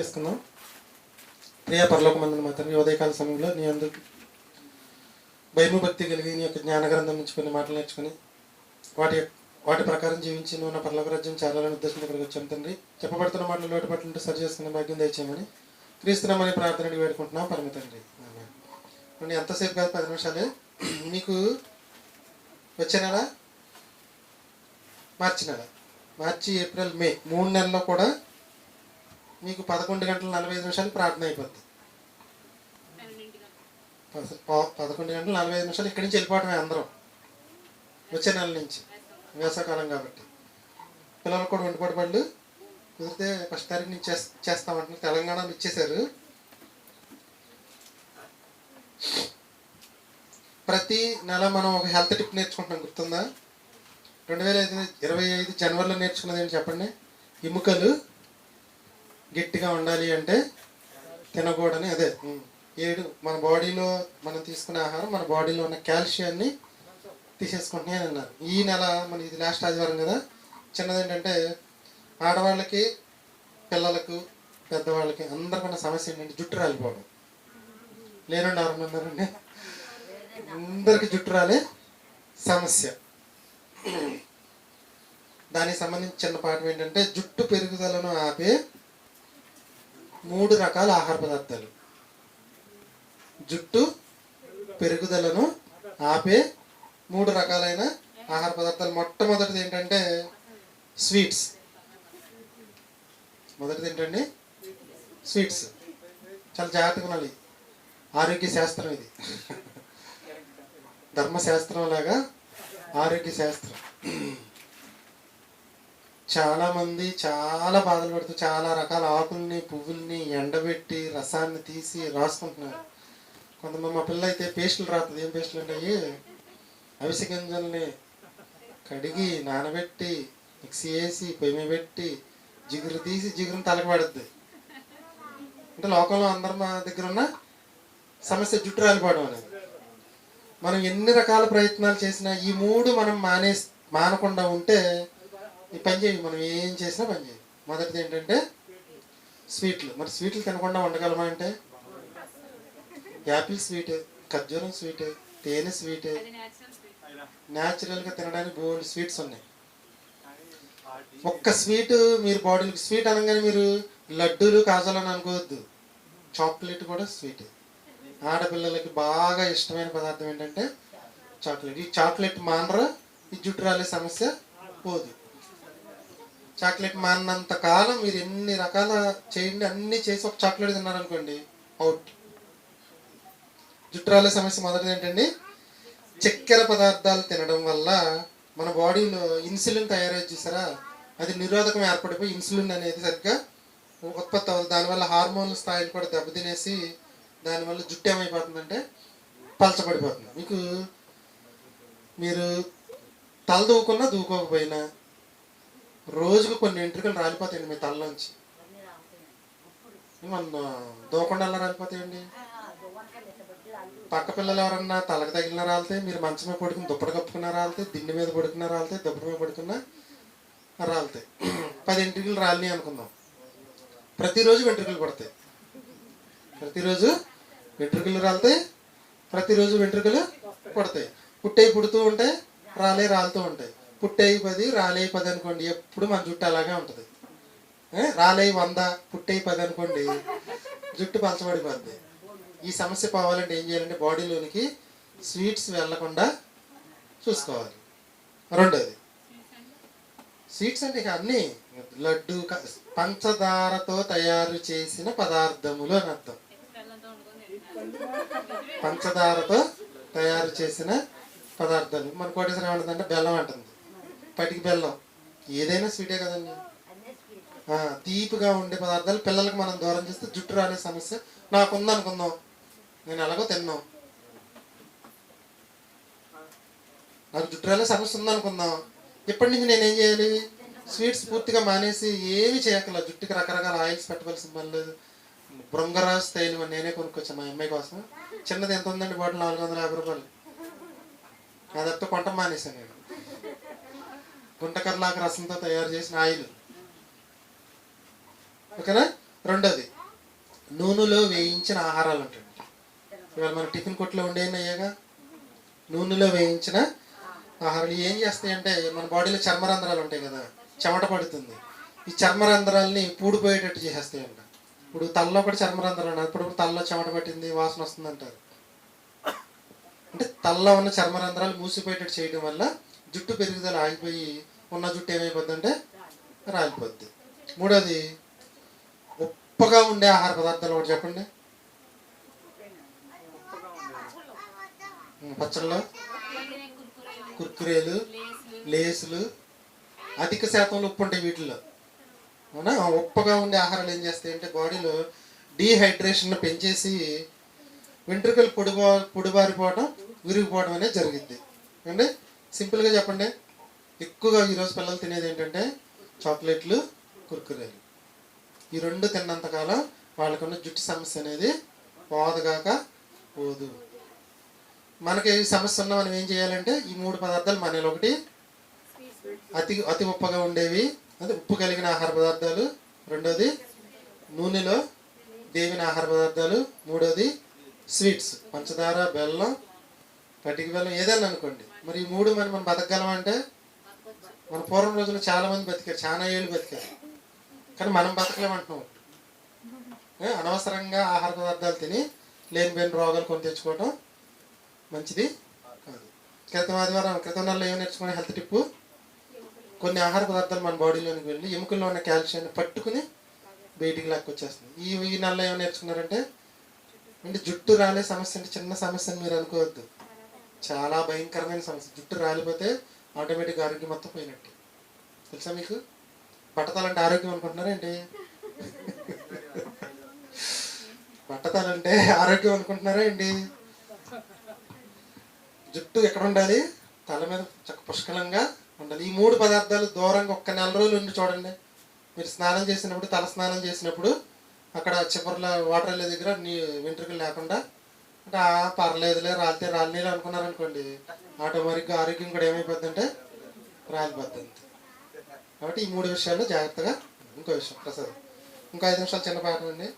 చేసుకున్నాం ప్రియ పరలోకమందున మాత్రం ఈ ఉదయకాల సమయంలో నీ అందరు భయము భక్తి కలిగి నీ యొక్క జ్ఞానగ్రంథం నుంచి కొన్ని మాటలు నేర్చుకుని వాటి వాటి ప్రకారం జీవించి నువ్వు నా పరలోక రాజ్యం చేరాలని ఉద్దేశం ఇక్కడికి వచ్చాం తండ్రి. చెప్పబడుతున్న మాటలు లోటుపట్లుంటే సరి చేసుకునే భాగ్యం దయచేయమని క్రీస్తున్నామని ప్రార్థన అడిగి వేడుకుంటున్నాం. పరమ తండ్రి. నేను ఎంతసేపు కాదు? పది నిమిషాలే. మీకు వచ్చే నెల? మార్చి నెల. March April May. మూడు నెలల్లో కూడా మీకు పదకొండు గంటల నలభై ఐదు నిమిషాలు ప్రార్థన అయిపోద్ది. పదకొండు గంటల నలభై ఐదు నిమిషాలు ఇక్కడి నుంచి వెళ్ళిపోవటమే అందరం. వచ్చే నెల నుంచి. వేసవకాలం కాబట్టి. పిల్లలకు కూడా వండిపోటు పళ్ళు కుదిరితే ఫస్ట్ తారీఖు నుంచి చేస్తామంటున్నారు తెలంగాణలో ఇచ్చేశారు. ప్రతి నెల మనం ఒక హెల్త్ టిప్ నేర్చుకుంటున్నాం. గుర్తుందా? రెండు వేల ఐదు ఇరవై ఐదు జనవరిలో నేర్చుకున్నది ఏంటి చెప్పండి? ఎముకలు గట్టిగా ఉండాలి అంటే తినకూడని అదే. ఏడు మన బాడీలో మనం తీసుకునే ఆహారం మన బాడీలో ఉన్న కాల్షియాన్ని తీసేసుకుంటున్నాయి అని అన్నారు. ఈ నెల మన ఇది లాస్ట్ ఆదివారం కదా చిన్నది ఏంటంటే ఆడవాళ్ళకి పిల్లలకు పెద్దవాళ్ళకి అందరికన్నా సమస్య ఏంటంటే జుట్టు రాలిపోవడం. లేనండి ఎవరన్నా ఉన్నారండి? అందరికి జుట్టు రాలే సమస్య. దానికి సంబంధించి చిన్న పాఠం ఏంటంటే జుట్టు పెరుగుదలను ఆపే మూడు రకాల ఆహార పదార్థాలు. జుట్టు పెరుగుదలను ఆపే మూడు రకాలైన ఆహార పదార్థాలు. మొట్టమొదటిది ఏంటంటే స్వీట్స్. మొదటిది ఏంటండి? స్వీట్స్. చాలా జాగ్రత్తగా ఉండాలి. ఆరోగ్య శాస్త్రం ఇది. ధర్మశాస్త్రం లాగా ఆరోగ్య శాస్త్రం. చాలా మంది చాలా బాధలు పడుతూ చాలా రకాల ఆకుల్ని పువ్వుల్ని ఎండబెట్టి రసాన్ని తీసి రాసుకుంటున్నారు. కొంతమంది మా పిల్ల అయితే పేస్టులు రాస్తుంది ఏం పేస్టులు ఉంటాయి అవిసె గింజల్ని కడిగి నానబెట్టి మిక్సీ వేసి పొయ్యి పెట్టి జిగురు తీసి జిగురుని తలకి పడుద్ది. అంటే లోకంలో అందరి మా దగ్గర ఉన్న సమస్య జుట్టు రాలిపోవడం అనేది. మనం ఎన్ని రకాల ప్రయత్నాలు చేసినా ఈ మూడు మనం మానే మానకుండా ఉంటే ఈ పని చేయి మనం ఏం చేసినా పని చేయి. మొదటిది ఏంటంటే స్వీట్లు. మరి స్వీట్లు తినకుండా ఉండగలమా అంటే? యాపిల్ స్వీట్ ఖర్జూరం స్వీట్ తేనె స్వీట్. న్యాచురల్గా తినడానికి బోల్డ్ స్వీట్స్ ఉన్నాయి. ఒక్క స్వీట్ మీరు బాడీకి స్వీట్ అనగానే మీరు లడ్డూలు కాజాలని అనుకోవద్దు. చాక్లెట్ కూడా స్వీట్. ఆడపిల్లలకి బాగా ఇష్టమైన పదార్థం ఏంటంటే చాక్లెట్. ఈ చాక్లెట్ మానరా ఈ జుట్టు రాలే సమస్య పోదు. చాక్లెట్ మారినంత కాలం మీరు ఎన్ని రకాల చేయండి అన్ని చేసి ఒక చాక్లెట్ తిన్నారనుకోండి అవుట్. జుట్టు సమస్య మొదటిది ఏంటండి చక్కెర పదార్థాలు తినడం వల్ల మన బాడీలో ఇన్సులిన్ తయారై చూసారా? అది నిరోధకం ఏర్పడిపోయి ఇన్సులిన్ అనేది సరిగ్గా ఉత్పత్తి అవ్వదు. దానివల్ల హార్మోన్ల స్థాయిలు కూడా దెబ్బతినేసి దానివల్ల జుట్టు ఏమైపోతుందంటే పలచబడిపోతుంది. మీకు మీరు తల దూకున్నా దూకోకపోయినా రోజుకు కొన్ని వెంట్రుకలు రాలిపోతాయండి మీ తలలోంచి మన దూకుండా రాలిపోతాయండి? పక్క పిల్లలు ఎవరన్నా తలకు తగిలిన రాలితే మీరు మంచం మీద పడుకుని దుప్పటి కప్పుకున్న రాలితే దిండి మీద పడుకున్న రాలితే దుప్పటి మీద పడుకున్న రాలితే. పది వెంట్రుకలు రాలి అనుకుందాం. ప్రతిరోజు వెంట్రుకలు పడతాయి. ప్రతిరోజు వెంట్రుకలు రాలితే ప్రతిరోజు వెంట్రుకలు పడతాయి. పుట్టే పుడుతూ ఉంటాయి రాలే రాలుతూ ఉంటాయి. పుట్టేవి పది రాలే పది అనుకోండి. ఎప్పుడు మన జుట్టు అలాగే ఉంటుంది. ఏ? వంద పుట్టేవి పది అనుకోండి. జుట్టు పలచబడిపోద్ది. ఈ సమస్య పోవాలంటే ఏం చేయాలంటే బాడీలోనికి స్వీట్స్ వెళ్ళకుండా చూసుకోవాలి. రెండోది. స్వీట్స్ అంటే ఇక అన్నీ. లడ్డు పంచదారతో తయారు చేసిన పదార్థములు అని అర్థం. పంచదారతో తయారు చేసిన పదార్థాలు. మన కోటేశ్వరం ఏమంటుందంటే బెల్లం అంటుంది. పటికి బెల్లం. ఏదైనా స్వీటే కదండి. తీపిగా ఉండే పదార్థాలు పిల్లలకు మనం దూరం చేస్తే జుట్టు రాలే సమస్య. నాకుంది అనుకుందాం నేను ఎలాగో తిన్నాం. నాకు జుట్టు రాలే సమస్య ఉందనుకుందాం. ఇప్పటి నుంచి నేనేం చేయాలి? స్వీట్స్ పూర్తిగా మానేసి ఏమి చేయక్కర్లేదు జుట్టుకి రకరకాల ఆయిల్స్ పెట్టవలసిన పని లేదు. బృంగరాజ్ తైలం అని నేనే కొనుక్కొచ్చాను మా అమ్మాయి కోసం. చిన్నది ఎంత ఉందండి బాటిల్? నాలుగు వందల యాభై రూపాయలు. అదంతా కొంట మానేశాను నేను. గుంటకర్లాక రసంతో తయారు చేసిన ఆయిల్. ఓకేనా? రెండోది నూనెలో వేయించిన ఆహారాలు ఉంటాయి ఇవాళ మన టిఫిన్ కొట్లో ఉండేవి అయ్యాగా? నూనెలో వేయించిన ఆహారాలు. ఏం చేస్తాయి అంటే మన బాడీలో చర్మరంధ్రాలు ఉంటాయి కదా చెమట పడుతుంది. ఈ చర్మరంధ్రాలని పూడిపోయేటట్టు చేసేస్తాయంట. ఇప్పుడు తలలో కూడా చర్మరంధ్రాలు ఉన్నాయి. ఇప్పుడు తలలో చెమట పట్టింది వాసన వస్తుంది అంటారు అంటే తలలో ఉన్న చర్మరంధ్రాలు మూసిపోయేటట్టు చేయడం వల్ల జుట్టు పెరుగుదల ఆగిపోయి ఉన్న జుట్టు ఏమైపోద్ది అంటే రాలిపోద్ది. మూడోది ఉప్పగా ఉండే ఆహార పదార్థాలు ఒకటి చెప్పండి. పచ్చళ్ళు? కుర్కురేలు లేసులు. అధిక శాతంలో ఉప్పు ఉంటాయి వీటిల్లో. అవునా? ఉప్పగా ఉండే ఆహారాలు ఏం చేస్తాయి అంటే బాడీలో డీహైడ్రేషన్ పెంచేసి వెంట్రుకలు పొడిబా పొడిబారిపోవడం విరిగిపోవడం అనేది జరిగింది అండి సింపుల్గా చెప్పండి. ఎక్కువగా ఈరోజు పిల్లలు తినేది ఏంటంటే చాక్లెట్లు కుర్కురేలు. ఈ రెండు తిన్నంతకాలం వాళ్ళకున్న జుట్టు సమస్య అనేది పోదుగాక పోదు. మనకి ఈ సమస్య ఉన్న మనం ఏం చేయాలంటే ఈ మూడు పదార్థాలు మనలో ఒకటి అతి అతి ఉప్పగా ఉండేవి. అంటే ఉప్పు కలిగిన ఆహార పదార్థాలు రెండోది నూనెలో దేవిన ఆహార పదార్థాలు మూడోది స్వీట్స్ పంచదార బెల్లం పటిక బెల్లం ఏదైనా అనుకోండి. మరి ఈ మూడు మనం మనం బతకగలం అంటే మన పూర్వం రోజుల్లో చాలా మంది బతికారు చాలా ఏళ్ళు బతికారు. కానీ మనం బతకలేమంటున్నాం. అనవసరంగా ఆహార పదార్థాలు తిని లేనిపోయిన రోగాలు కొని తెచ్చుకోవడం మంచిది కాదు. క్రితం ఆదివారం క్రితం నెలలో ఏమి నేర్చుకునే హెల్త్ టిప్పు. కొన్ని ఆహార పదార్థాలు మన బాడీలోనికి వెళ్ళి ఎముకల్లో ఉన్న కాల్షియాన్ని పట్టుకుని బయటికి లాక్కొచ్చేస్తుంది ఈ ఈ నెలలో ఏమి నేర్చుకున్నారంటే అంటే జుట్టు రాలే సమస్య అంటే చిన్న సమస్య అని మీరు అనుకోవద్దు. చాలా భయంకరమైన సమస్య. జుట్టు రాలిపోతే ఆటోమేటిక్ ఆరోగ్యం మొత్తం పోయినట్టే. తెలుసా మీకు? పట్టతాలంటే ఆరోగ్యం అనుకుంటున్నారా ఏంటి? పట్టతాలంటే ఆరోగ్యం అనుకుంటున్నారా అండి జుట్టు ఎక్కడ ఉండాలి? తల మీద చక్క పుష్కలంగా ఉండాలి. ఈ మూడు పదార్థాలు దూరంగా ఒక్క నెల రోజులు ఉండి చూడండి. మీరు స్నానం చేసినప్పుడు తల స్నానం చేసినప్పుడు అక్కడ చివరిలో వాటర్ వెళ్ళే దగ్గర నీ వెంట్రుకలు లేకుండా అంటే పర్లేదులే రాలితే రాలినీళ్ళు అనుకున్నారనుకోండి. ఆటోమేటిక్గా ఆరోగ్యం కూడా ఏమైపోద్ది అంటే రాలిపోద్ది. కాబట్టి ఈ మూడు విషయాలు జాగ్రత్తగా ఇంకో విషయం ప్రసాద్. ఇంకో ఐదు నిమిషాలు చిన్న పాఠం అండి.